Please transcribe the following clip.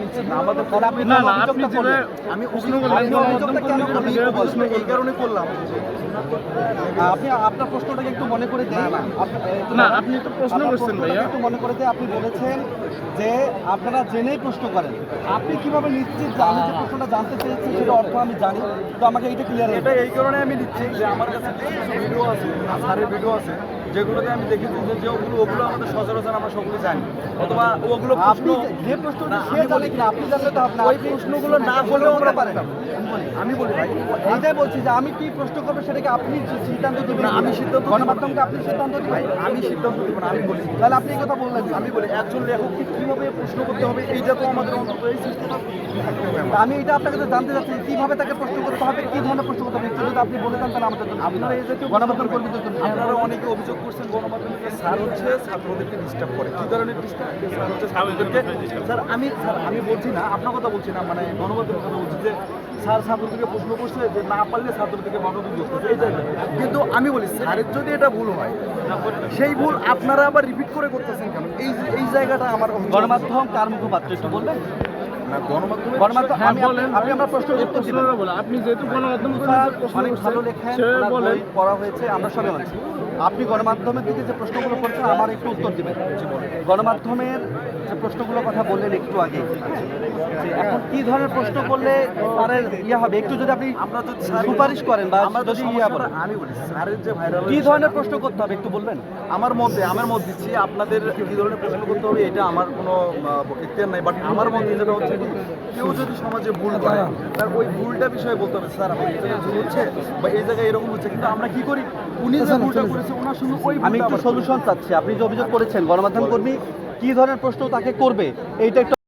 নিচ্ছে না না আপনি আমি প্রশ্ন এই কারণে করলাম। আপনি আপনার প্রশ্নটাকে একটু মনে করে দিন। না, আপনি তো প্রশ্ন করছেন ভাইয়া। একটু মনে করে আপনি বলেছেন যে আপনারা জেনেই প্রশ্ন করেন। আপনি কীভাবে নিশ্চিত যে আমি যে প্রশ্নটা জানতে চেয়েছি সেটা অর্থ আমি জানি তো আমাকে এইটা ক্লিয়ার এটা এই কারণে আমি দিচ্ছি যে আমার কাছে ভিডিও আছে ভিডিও আছে। যেগুলোতে আমি দেখেছি যে যে ওগুলো ওগুলো আমাদের সচরাচর আমরা সকলে জানি। অথবা ওগুলো আপনি প্রশ্ন যে প্রশ্নটা না, সে আমি জানে বলি- কিনা আপনি জানলে তো আপনি ওই প্রশ্নগুলো না হলেও আমরা পারেন আমি বলি ভাই। এইটাই বলছি যে আমি কি প্রশ্ন করব সেটাকে আপনি সিদ্ধান্ত দেবেন? না, আমি সিদ্ধান্ত। গণমাধ্যমকে আপনি সিদ্ধান্ত ভাই আমি সিদ্ধান্ত দেবো না আমি বলি। তাহলে আপনি এই কথা বললেন আমি বলি একজন লেখককে কীভাবে প্রশ্ন করতে হবে এইটা তো আমাদের অন্তত এই হবে। আমি এটা আপনাকে তো জানতে চাচ্ছি কীভাবে তাকে প্রশ্ন করতে হবে কি ধরনের প্রশ্ন করতে হবে? একটু যদি আপনি বলে দেন তাহলে আমাদের জন্য আপনারা এই জাতীয় গণমাধ্যম কর্মীদের জন্য আপনারা অনেকে অভিযোগ করছেন গণমাধ্যমে? স্যার হচ্ছে ছাত্রদেরকে ডিস্টার্ব করে। ধরনের ডিস্টার্ব স্যার আমি স্যার, আমি বলছি না, আপনার কথা বলছি না মানে গণমাধ্যমের কথা বলছি যে স্যার ছাত্রদেরকে প্রশ্ন করছে যে না পারলে ছাত্রদেরকে করতেছে এই জায়গায় কিন্তু আমি বলি, স্যারের যদি এটা ভুল হয়, সেই ভুল আপনারা আবার রিপিট করে করতেছেন কেন? এই এই জায়গাটা আমার। গণমাধ্যম কার মুখপাত্র একটু বলবেন? না গণমাধ্যমে গণমাধ্যম হ্যাঁ আপনি গণমাধ্যমের দিকে যে প্রশ্নগুলো করছেন আমার একটু উত্তর দিবেন। গণমাধ্যমের যে প্রশ্নগুলোর কথা বললেন একটু আগে এখন কি ধরনের প্রশ্ন করলে স্যারের ইয়ে হবে? একটু যদি আপনি আমরা যদি সুপারিশ করেন বা আমরা যদি ইয়ে আমি বলি স্যারের যে ভাইরাল কি ধরনের প্রশ্ন করতে হবে একটু বলবেন? আমার মধ্যে আমার মত দিচ্ছি আপনাদের কি ধরনের প্রশ্ন করতে হবে এটা আমার কোনো নাই বাট আমার মধ্যে যেটা হচ্ছে কি কেউ যদি সমাজে ভুল করে তার ওই ভুলটা বিষয়ে বলতে হবে স্যার আমার এই জায়গায় ভুল হচ্ছে বা এই জায়গায় এরকম হচ্ছে কিন্তু আমরা কি করি? উনি যে ভুলটা করেছে ওনার সঙ্গে ওই আমি একটু সলিউশন চাচ্ছি। আপনি যে অভিযোগ করেছেন গণমাধ্যম কর্মী কি ধরনের প্রশ্ন তাকে করবে? এইটা একটু